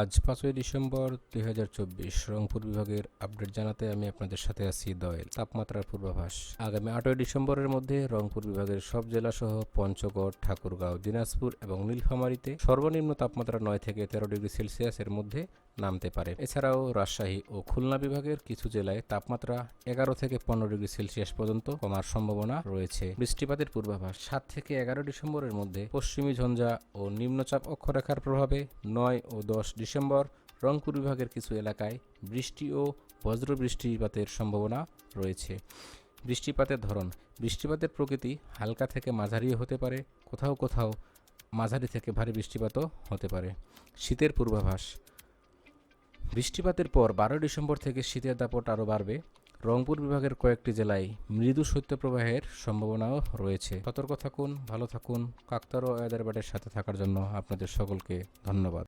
আজ পাঁচই ডিসেম্বর দুই হাজার চব্বিশ, রংপুর বিভাগের আপডেট জানাতে আমি আপনাদের সাথে আছি দয়েল। তাপমাত্রার পূর্বাভাস। আগামী আটই ডিসেম্বরের মধ্যে রংপুর বিভাগের সব জেলাসহ পঞ্চগড়, ঠাকুরগাঁও, দিনাজপুর এবং নীলফামারীতে সর্বনিম্ন তাপমাত্রা নয় থেকে তেরো ডিগ্রি সেলসিয়াসের মধ্যে নামতে পারে। এছাড়াও রাজশাহী ও খুলনা বিভাগের কিছু জেলায় তাপমাত্রা এগারো থেকে পনেরো ডিগ্রি সেলসিয়াস পর্যন্ত কমার সম্ভাবনা রয়েছে। বৃষ্টিপাতের পূর্বাভাস সাত থেকে এগারো ডিসেম্বরের মধ্যে পশ্চিমী ঝঞ্ঝা ও নিম্নচাপ অক্ষরেখার প্রভাবে নয় ও দশ ডিসেম্বর রংপুর বিভাগের কিছু এলাকায় বৃষ্টি ও বজ্র বৃষ্টিপাতের সম্ভাবনা রয়েছে। বৃষ্টিপাতের ধরন, বৃষ্টিপাতের প্রকৃতি হালকা থেকে মাঝারিও হতে পারে, কোথাও কোথাও মাঝারি থেকে ভারী বৃষ্টিপাতও হতে পারে। শীতের পূর্বাভাস বৃষ্টিপাতের পর বারোই ডিসেম্বর থেকে শীতের দাপট আরও বাড়বে। রংপুর বিভাগের কয়েকটি জেলায় মৃদু শৈত্যপ্রবাহের সম্ভাবনাও রয়েছে। সতর্ক থাকুন, ভালো থাকুন। কাকতার ও ব্যাটের সাথে থাকার জন্য আপনাদের সকলকে ধন্যবাদ।